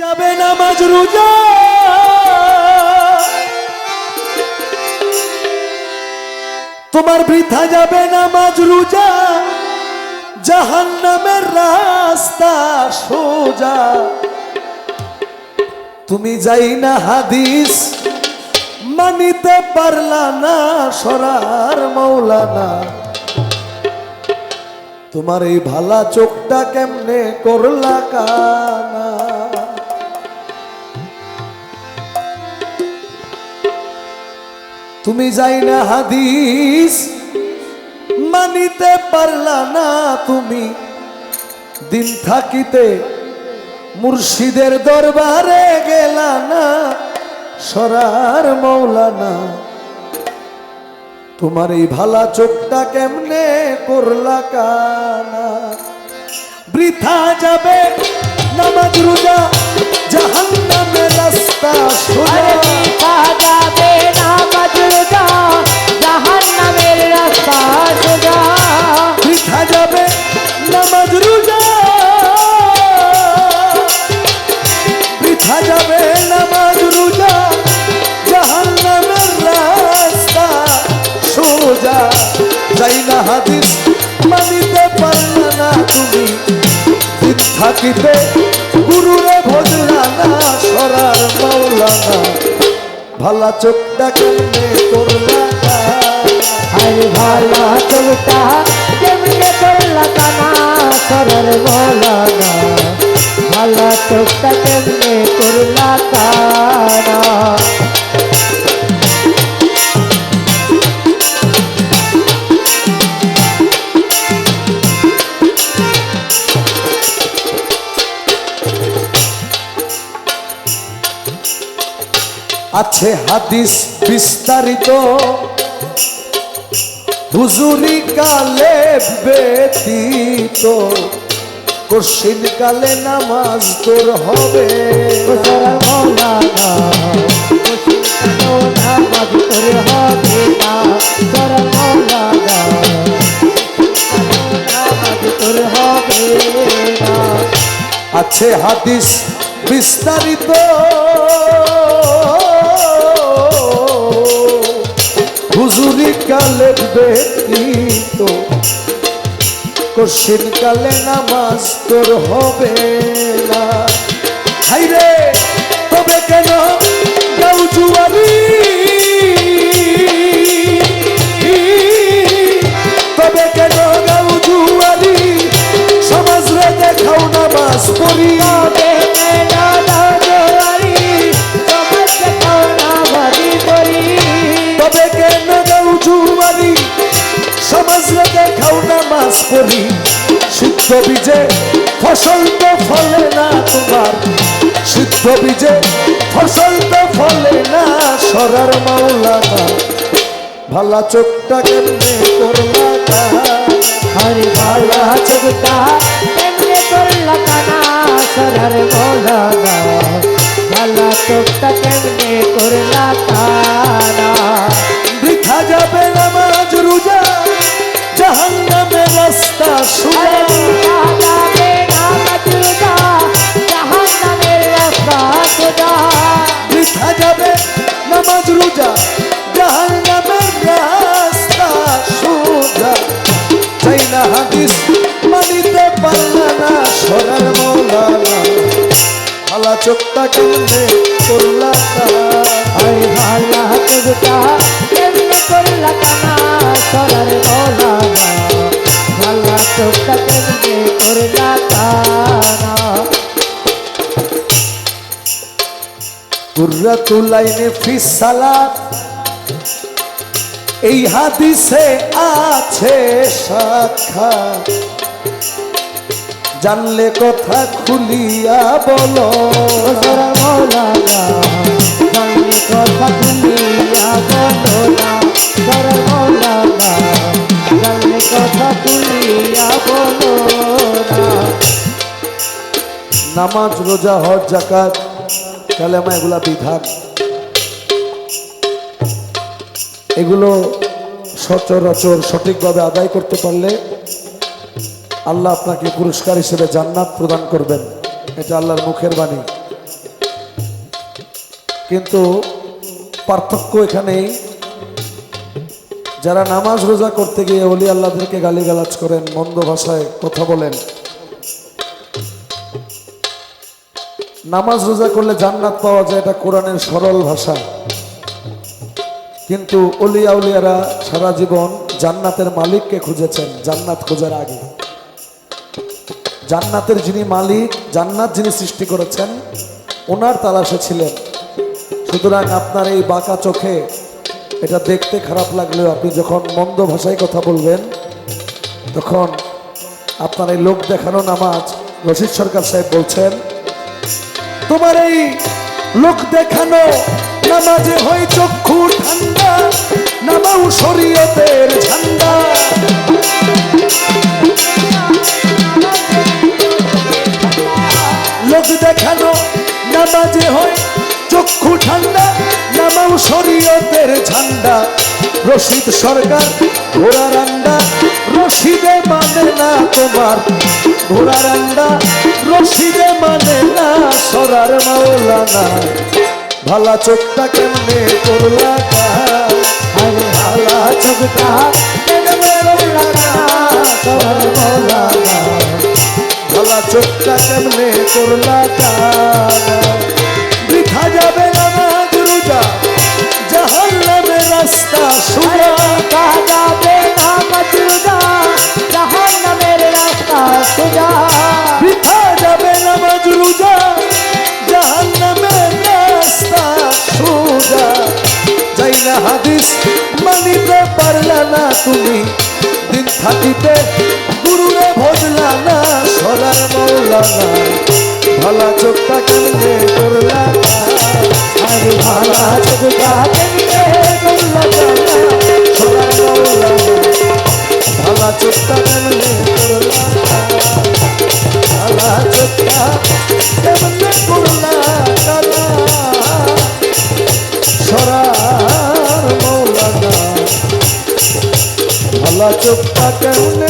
যাবে নামাজ রোজা। তোমার বৃথা যাবে নামাজ রোজা। জাহান নামের রাস্তা সোজা। তুমি যাই না হাদিস মানিতে পারলা না সরার মৌলানা। তোমার এই ভালা চোখটা কেমনে করলা কানা? তুমি যাই না হাদিস, মানিতে পারলা না তুমি। দিন থাকিতে মুর্শিদের দরবারে গেলা না, সরার মৌলানা তোমার এই ভালা চোখটা কেমনে করলা কানা? বৃথা যাবে নামাজ রোজা মানিতে পারলা না তুমি। দিন থাকিতে গুরুরে ভজলা না সরার মাওলানা। ভালা চোখটা কেমনে করলা আরে ভালা চোখটা কেমনে করলা কানা সরর বলানা ভালা চোখটা কেমনে করলা কানা আছে হাদিস বিস্তারিত। হুজুরি কালে ব্যতীত কশিন কালে নামাজ তোর হবে আছে হাদিস বিস্তারিত। হুজুরি কালে ব্যতীত কশিন কালে নামাজ তোর হবে না। হাইরে তবে কেন পড়ি সিদ্ধ বীজে ফসল তো ফলে না তোমার। সিদ্ধ বীজে ফসল তো ফলে না সরার মাওলানা ভালা চোখটা কেমনে করলা? হরে ভালা চোখটা কেমনে করলা কানা সরার ভালা চোখটা কেমনে করলা বৃথা যাবে নামাজ যাবে নামাজ রোজা বৃথা যাবে নামাজ রোজা জাহান্নামের রাস্তা সুজা। চাই না হাদিস মানিতে পারলা না সরার মৌলানা। চোখটা কেমনে করলা কেমনে করলা কানা সরার মোলানা? ভালা চোখটা কেমনে করলা কানা কুর্রাতুলাইনে ফিসালাত এই হাদিসে আছে সাক্ষা জানলে কথা খুলিয়া বলো। সরার জানলে কথা তুলিয়া বলো না। সরার জানলে কথা তুলিয়া নামাজ, রোজা, হজ জাকাত কালেমা, এগুলা বিধান। এগুলো সচরাচর সঠিকভাবে আদায় করতে পারলে আল্লাহ আপনাকে পুরস্কার হিসেবে জান্নাত প্রদান করবেন। এটা আল্লাহর মুখের বাণী। কিন্তু পার্থক্য এখানেই, যারা নামাজ, রোজা করতে গিয়ে অলি আল্লাহদেরকে গালিগালাজ করেন, মন্দ ভাষায় কথা বলেন নামাজ রোজা করলে জান্নাত পাওয়া যায়, এটা কোরআনের সরল ভাষা। কিন্তু অলিয়া উলিয়ারা সারা জীবন জান্নাতের মালিককে খুঁজেছেন, জান্নাত খোঁজার আগে। জান্নাতের যিনি মালিক, জান্নাত যিনি সৃষ্টি করেছেন, ওনার তালাশে ছিলেন। সুতরাং আপনার এই বাঁকা চোখে এটা দেখতে খারাপ লাগলেও আপনি যখন মন্দ ভাষায় কথা বলবেন, তখন আপনার এই লোক দেখানো নামাজ রশিদ সরকার সাহেব বলছেন তোমার এই লোক দেখানো নামাজে হয় চক্ষু ঠান্ডা, নামাও শরীয়তের ঝান্ডা। লোক দেখানো নামাজে হয় চক্ষু ঠান্ডা, নামাও শরীয়তের ঝান্ডা। রশিদ সরকার ঘোড়ার আন্ডা রশিদে মানে না তোমার। ঘোড়ার আন্ডা রশিদে মানে না সরার মাওলানা। ভালা চোখটা কেমনে করলা ভালা চোখটা ভালা চোখটা কেমনে করলা বৃথা যাবে হাদিস মানিতে পারলা না তুমি। দিন থাকিতে গুরুরে ভজলা না, সরার মৌলানা ভালা চোখটা কেমনে করলা আরে ভালা চোখটা কেমনে করলা সরার মৌলানা ভালা চোখটা কেমনে করলা ভালা চোখটা কেমনে ভালা